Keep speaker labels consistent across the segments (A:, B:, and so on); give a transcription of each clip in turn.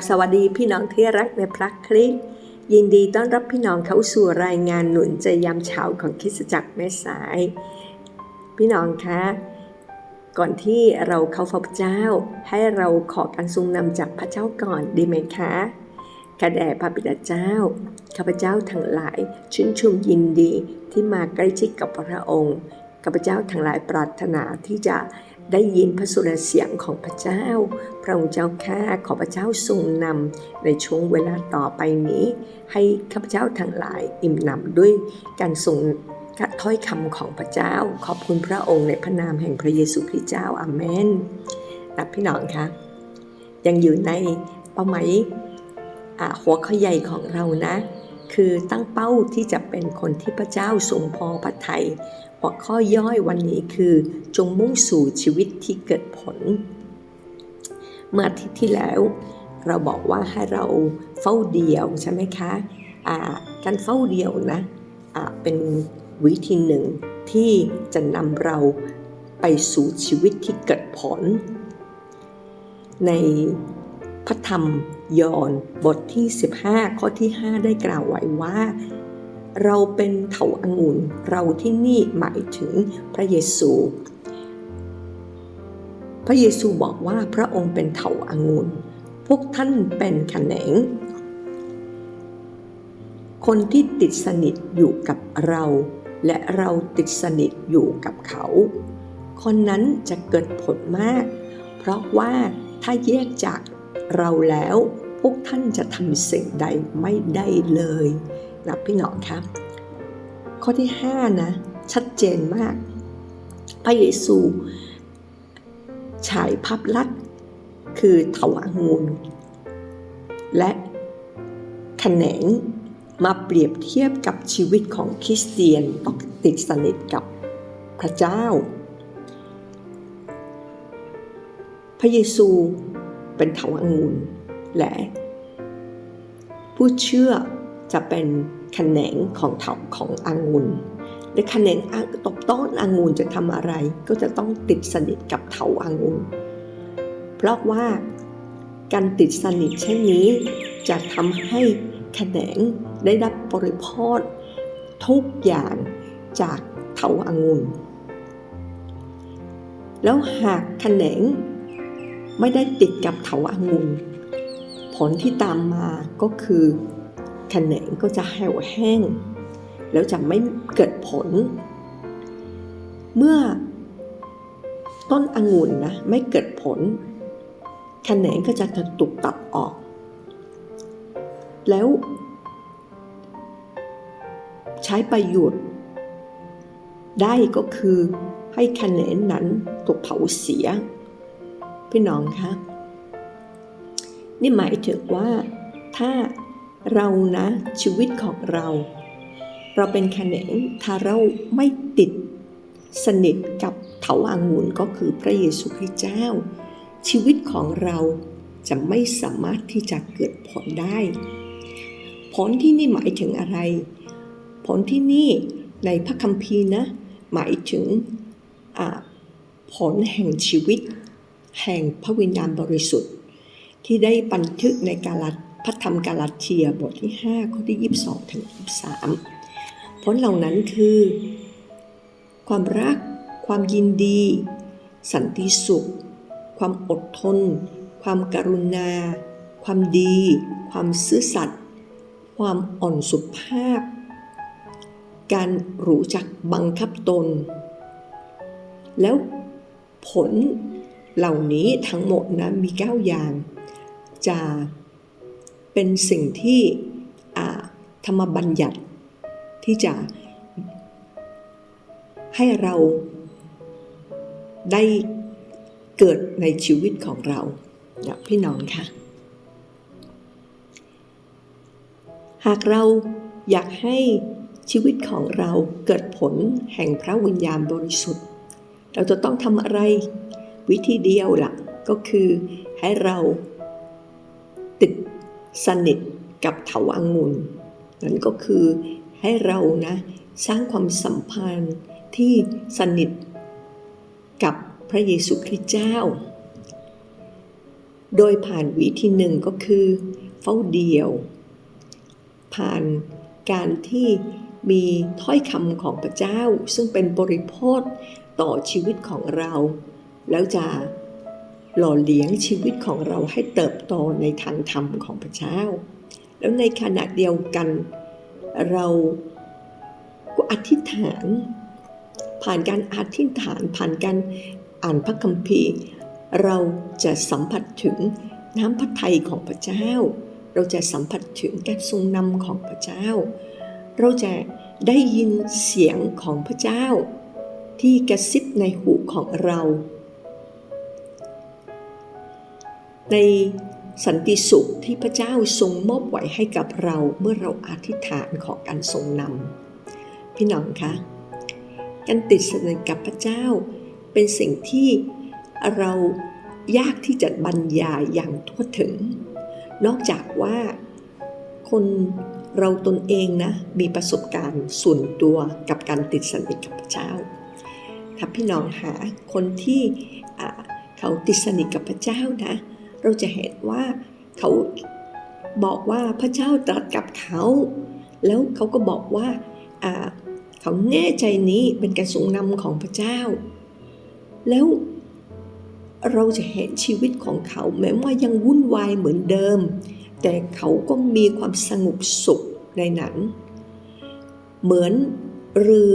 A: บสวัสดีพี่น้องที่รักในพระคริสต์ยินดีต้อนรับพี่น้องเข้าสู่รายงานหนุนใจยามเช้าของคริสตจักรแม่สาย พี่น้องคะก่อนที่เราเข้าพบเจ้า ให้เราขอการทรงนำจากพระเจ้าก่อนดีไหมคะกระแด่พระบิดาเจ้าข้าพเจ้าทั้งหลายชื่นชมยินดีที่มาใกล้ชิดกับพระองค์ข้าพเจ้าทั้งหลายปรารถนาที่จะ ได้ยินพระสุรเสียงของพระเจ้า พระองค์เจ้าข้าขอพระเจ้าทรงนำในช่วงเวลาต่อไปนี้ ให้ข้าพเจ้าทั้งหลายอิ่มหนำด้วยการทรงถ้อยคำของพระเจ้า ขอบคุณพระองค์ในพระนามแห่งพระเยซูคริสต์เจ้าอาเมนนะพี่น้องคะยังอยู่ในเป้าหมายหัวข้อใหญ่ของเรานะ คือตั้งเป้าที่จะเป็นคนที่พระเจ้าทรงพอพระทัย หัวข้อย่อยวันนี้คือจงมุ่งสู่ชีวิตที่เกิดผล เมื่ออาทิตย์ที่แล้ว เราบอกว่าให้เราเฝ้าเดียวใช่ไหมคะะการเฝ้าเดียวนะะเป็นวิธีหนึ่งที่จะนำเราไปสู่ชีวิตที่เกิดผล ในพระธรรมยอห์นบทที่ 15 ข้อที่ 5 ได้กล่าวไว้ว่า เราเป็นเถาอางุ่นเราที่นี่หมายถึงพระเยซู พระเยซูบอกว่าพระองค์เป็นเถาอางุ่นพวกท่านเป็นแขนงคนที่ติดสนิทอยู่กับเรา และเราติดสนิทอยู่กับเขา คนนั้นจะเกิดผลมาก เพราะว่าถ้าแยกจากเราแล้ว พวกท่านจะทำสิ่งใดไม่ได้เลย นะพี่หนองครับ ข้อที่ 5 นะ ชัดเจนมาก พระเยซูฉายภาพลักษณ์คือถวางุนและแขนงมาเปรียบเทียบกับชีวิตของคริสเตียนต้องติดสนิทกับพระเจ้า พระเยซูเป็นเถาอางุ่นและผู้เชื่อ จะเป็นแขนงของเถาของอางุ่นและแขนงตบต้นองุ่นจะทำอะไร ก็จะต้องติดสนิทกับเถาองุ่นเพราะว่าการติดสนิทเช่นนี้ จะทำให้แขนงได้รับบริโภคทุกอย่างจากเถาองุ่นแล้วหากแขนงไม่ได้ติดกับเถาองุ่นผลที่ตามมาก็คือ แขนงก็จะแห้วแห้ง แล้วจะไม่เกิดผล เมื่อต้นองุ่นนะไม่เกิดผลแขนงก็จะถูกตัดออก แล้ว ใช้ประโยชน์ได้ก็คือให้แขนงนั้นถูกเผาเสีย พี่น้องคะนี่หมายถึงว่าถ้า เรานะชีวิตของเรา เราเป็นแขนงถ้าเราไม่ติดสนิทกับเถาอางุ่นก็คือพระเยซูคริสต์เจ้า ชีวิตของเราจะไม่สามารถที่จะเกิดผลได้ ผลที่นี่หมายถึงอะไร ผลที่นี่ในพระคัมภีร์นะ หมายถึงผลแห่งชีวิต แห่งพระวิญญาณบริสุทธิ์ ที่ได้บันทึกในกาลัด พระธรรมกาลาเทียบทที่ 5 ข้อที่ 22 ถึง 23 ผลเหล่านั้นคือ ความรัก ความยินดี สันติสุข ความอดทน ความกรุณา ความดี ความซื่อสัตย์ ความอ่อนสุภาพ การรู้จักบังคับตน แล้วผลเหล่านี้ทั้งหมดนะมีเก้าอย่างจะ เป็นสิ่งที่ธรรมบัญญัติที่จะให้เราได้เกิดในชีวิตของเรานะพี่น้องค่ะ หากเราอยากให้ชีวิตของเราเกิดผลแห่งพระวิญญาณบริสุทธิ์ เราจะต้องทำอะไรวิธีเดียวละ่ะก็คือให้เราติด สนิทกับเถาอังุ่นนั่นก็คือให้เรานะสร้างความสัมพันธ์ที่สนิทกับพระเยซูคริสต์เจ้า โดยผ่านวิธีหนึ่งก็คือ เฝ้าเดียว ผ่านการที่มีถ้อยคำของพระเจ้า ซึ่งเป็นบริโภคต่อชีวิตของเรา แล้วจะ หล่อเลี้ยงชีวิตของเราให้เติบโตในทางธรรมของพระเจ้า แล้วในขณะเดียวกัน เราก็อธิษฐาน ผ่านการอธิษฐานผ่านการอ่านพระคัมภีร์ เราจะสัมผัสถึงน้ำพระทัยของพระเจ้า เราจะสัมผัสถึงการทรงนำของพระเจ้า เราจะได้ยินเสียงของพระเจ้า ที่กระซิบในหูของเรา ในสันติสุขที่พระเจ้าทรงมอบไว้ให้กับเราเมื่อเราอธิษฐานของการทรงนำพี่น้องคะการติดสนิทกับพระเจ้า เป็นสิ่งที่เรายากที่จะบรรยายอย่างทั่วถึง นอกจากว่าคนเราตนเองนะมีประสบการณ์ส่วนตัวกับการติดสนิทกับพระเจ้าถ้าพี่น้องหาคนที่เขาติดสนิทกับพระเจ้านะ เราจะเห็นว่าเขาบอกว่าพระเจ้าตรัสกับเขา แล้วเขาก็บอกว่าเขาแน่ใจนี้เป็นการทรงนำของพระเจ้า แล้วเราจะเห็นชีวิตของเขาแม้ว่ายังวุ่นวายเหมือนเดิม แต่เขาก็มีความสงบสุขในนั้น เหมือนเรือ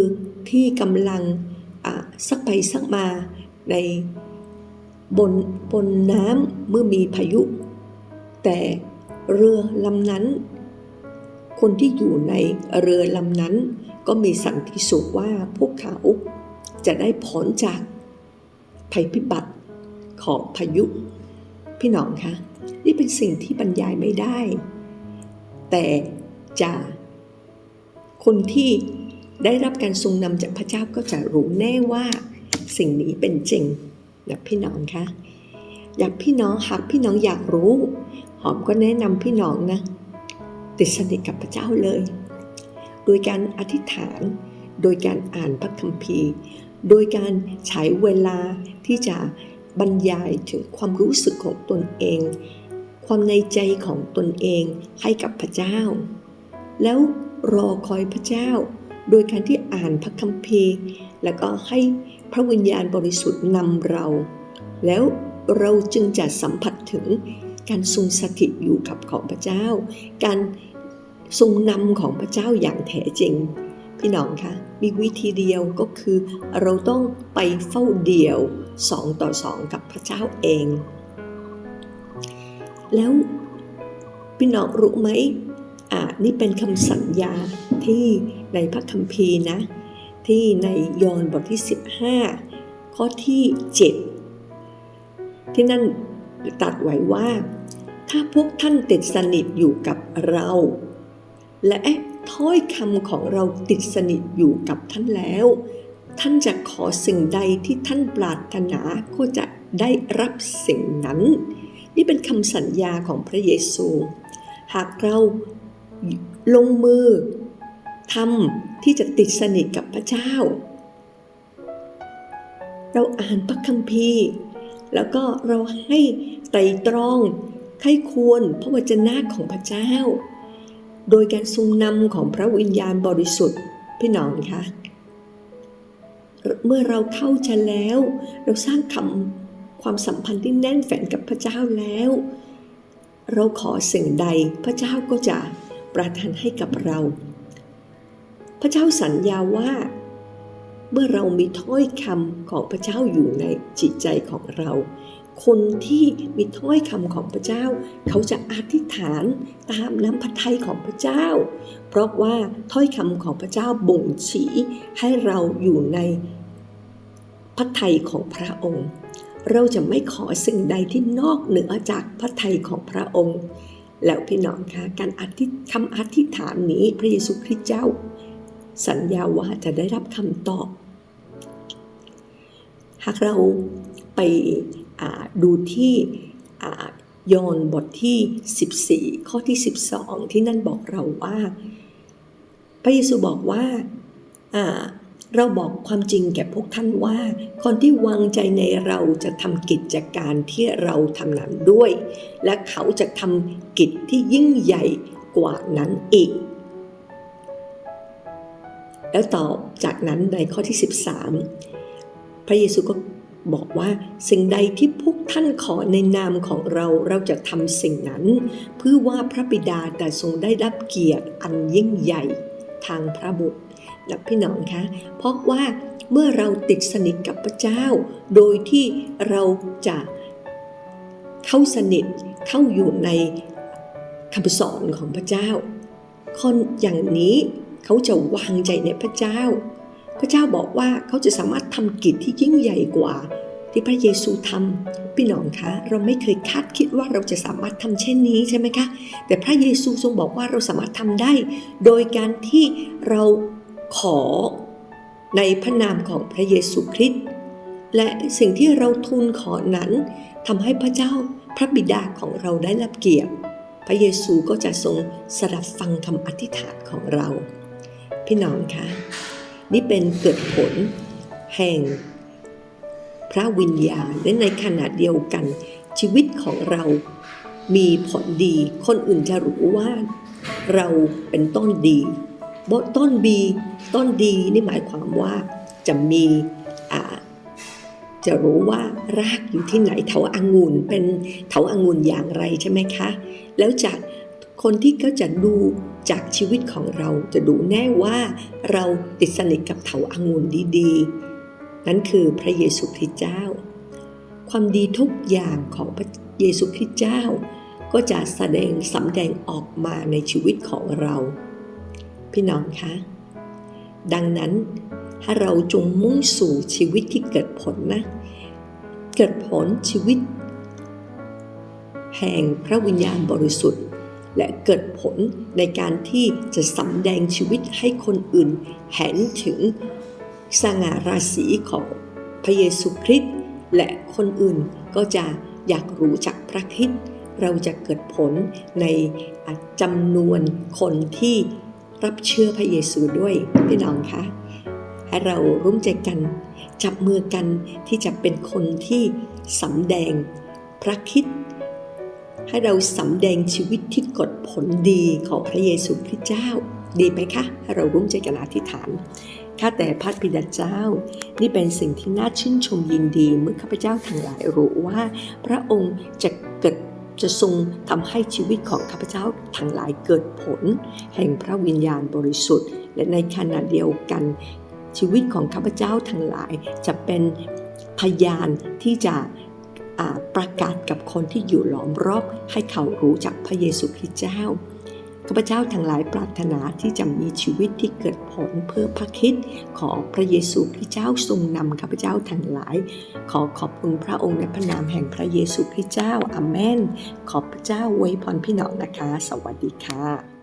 A: ที่กำลังสักไปสักมาใน บนบนน้ำเมื่อมีพายุ แต่เรือลำนั้น คนที่อยู่ในเรือลำนั้น ก็มีสันติสุขว่าพวกเขาจะได้พ้นจากภัยพิบัติของพายุ พี่น้องคะนี่เป็นสิ่งที่บรรยายไม่ได้ แต่จะคนที่ได้รับการทรงนำจากพระเจ้าก็จะรู้แน่ว่าสิ่งนี้เป็นจริง นะพี่น้องคะอยากพี่น้องหากพี่น้องอยากรู้ หอมก็แนะนำพี่น้องนะ ติดสนิทกับพระเจ้าเลย โดยการอธิษฐาน โดยการอ่านพระคัมภีร์ โดยการใช้เวลาที่จะบรรยายถึงความรู้สึกของตนเอง ความในใจของตนเองให้กับพระเจ้า แล้วรอคอยพระเจ้า โดยการที่อ่านพระคัมภีร์ แล้วก็ให้ พระวิญญาณบริสุทธิ์นำเรา แล้วเราจึงจะสัมผัสถึงการทรงสถิตอยู่กับของพระเจ้า การทรงนำของพระเจ้าอย่างแท้จริง พี่น้องคะมีวิธีเดียวก็คือเราต้องไปเฝ้าเดี่ยวสองต่อสองกับพระเจ้าเอง แล้วพี่น้องรู้ไหมอ่านี่เป็นคำสัญญาที่ในพระคัมภีร์นะ ที่ในยอห์นบทที่ 15 ข้อที่ 7 ที่นั่นตัดไว้ว่า ถ้าพวกท่านติดสนิทอยู่กับเรา และถ้อยคำของเราติดสนิทอยู่กับท่านแล้ว ท่านจะขอสิ่งใดที่ท่านปรารถนาก็จะได้รับสิ่งนั้น นี่เป็นคำสัญญาของพระเยซู หากเราลงมือ ทำที่จะติดสนิทกับพระเจ้า เราอ่านพระคัมภีร์ แล้วก็เราให้ไตรตรองไข้ควรพระวจนะของพระเจ้า โดยการทรงนำของพระวิญญาณบริสุทธิ์พี่น้องคะเมื่อเราเข้าใจแล้ว เราสร้างคำความสัมพันธ์ที่แน่นแฟ้นกับพระเจ้าแล้ว เราขอสิ่งใดพระเจ้าก็จะประทานให้กับเรา ระเจ้าสัญญาว่า เมื่อเรามีถ้อยคำของพระเจ้าอยู่ในจิตใจของเรา คนที่มีถ้อยคำของพระเจ้า เขาจะอธิษฐานตามน้ำพระทัยของพระเจ้า เพราะว่าถ้อยคำของพระเจ้าบ่งชี้ให้เราอยู่ในพระทัยของพระองค์ เราจะไม่ขอสิ่งใดที่นอกเหนือจากพระทัยของพระองค์ แล้วพี่น้องคะการอธิคำอธิษฐานนี้พระเยซูคริสต์เจ้า สัญญาว่าจะได้รับคำตอบ หากเราไปดูที่ยอห์นบทที่ 14 ข้อที่ 12 ที่นั่นบอกเราว่า พระเยซูบอกว่าเราบอกความจริงแก่พวกท่านว่า คนที่วางใจในเราจะทำกิจการที่เราทำนั้นด้วย และเขาจะทำกิจที่ยิ่งใหญ่กว่านั้นอีก แล้วต่อจากนั้นในข้อที่ 13 พระเยซูก็บอกว่าสิ่งใดที่พวกท่านขอในนามของเราเราจะทำสิ่งนั้น เพื่อว่าพระบิดาแต่ทรงได้รับเกียรติอันยิ่งใหญ่ทางพระบุตรนะพี่น้องคะเพราะว่าเมื่อเราติดสนิทกับพระเจ้า โดยที่เราจะเข้าสนิทเข้าอยู่ในคำสอนของพระเจ้า คนอย่างนี้ เขาจะวางใจในพระเจ้า พระเจ้าบอกว่าเขาจะสามารถทำกิจที่ยิ่งใหญ่กว่า ที่พระเยซูทำพี่น้องคะเราไม่เคยคาดคิดว่าเราจะสามารถทำเช่นนี้ใช่ไหมคะแต่พระเยซูทรงบอกว่าเราสามารถทำได้ โดยการที่เราขอในพระนามของพระเยซูคริสต์และสิ่งที่เราทูลขอนั้นทำให้พระเจ้าพระบิดาของเราได้รับเกียรติ พระเยซูก็จะทรงสดับฟังคำอธิษฐานของเรา พี่น้องคะนี่เป็นเกิดผลแห่งพระวิญญาณและในขณะเดียวกัน ชีวิตของเรามีผลดี คนอื่นจะรู้ว่า เราเป็นต้นดีบต้นบีต้นดีนี่หมายความว่าจะมีอ่าจะรู้ว่ารากอยู่ที่ไหนเถาอางุ่นเป็นเถาอางุ่นอย่างไรใช่ไหมคะ แล้วจาก คนที่ก็จะดูจากชีวิตของเราจะดูแน่ว่าเราติดสนิทกับเถาอางุ่นดีๆ นั่นคือพระเยซูคริสต์เจ้า ความดีทุกอย่างของพระเยซูคริสต์เจ้า ก็จะแสดงสำแดงออกมาในชีวิตของเรา พี่น้องคะดังนั้นถ้าเราจงมุ่งสู่ชีวิตที่เกิดผลนะ เกิดผลชีวิต แห่งพระวิญญาณบริสุทธิ์ และเกิดผลในการที่จะสำแดงชีวิตให้คนอื่นเห็นถึงสง่าราศีของพระเยซูคริสต์และคนอื่นก็จะอยากรู้จักพระคริสต์เราจะเกิดผลในจำนวนคนที่รับเชื่อพระเยซูด้วยพี่น้องคะให้เราร่วมใจกัน จับมือกันที่จะเป็นคนที่สำแดงพระคริสต์ ให้เราสำแดงชีวิตที่กดผลดีของพระเยซูคริสต์เจ้า ดีไหมคะให้เราร่วมใจกันอธิษฐานข้าแต่พระบิดาเจ้า นี่เป็นสิ่งที่น่าชื่นชมยินดีเมื่อข้าพเจ้าทั้งหลายรู้ว่า พระองค์จะเกิดจะทรงทำให้ชีวิตของข้าพเจ้าทั้งหลายเกิดผล แห่งพระวิญญาณบริสุทธิ์ และในขณะเดียวกัน ชีวิตของข้าพเจ้าทั้งหลายจะเป็นพยานที่จะ ประกาศกับคนที่อยู่ล้อมรอบให้เขารู้จักพระเยซูคริสต์เจ้าข้าพเจ้าทั้งหลายปรารถนาที่จะมีชีวิตที่เกิดผลเพื่อพระคิดของพระเยซูคริสต์เจ้าทรงนำข้าพเจ้าทั้งหลาย ขอขอบคุณพระองค์ในพระนามแห่งพระเยซูคริสต์เจ้าอาเมน ขอบพระเจ้าไว้พรพี่น้องนะคะ สวัสดีค่ะ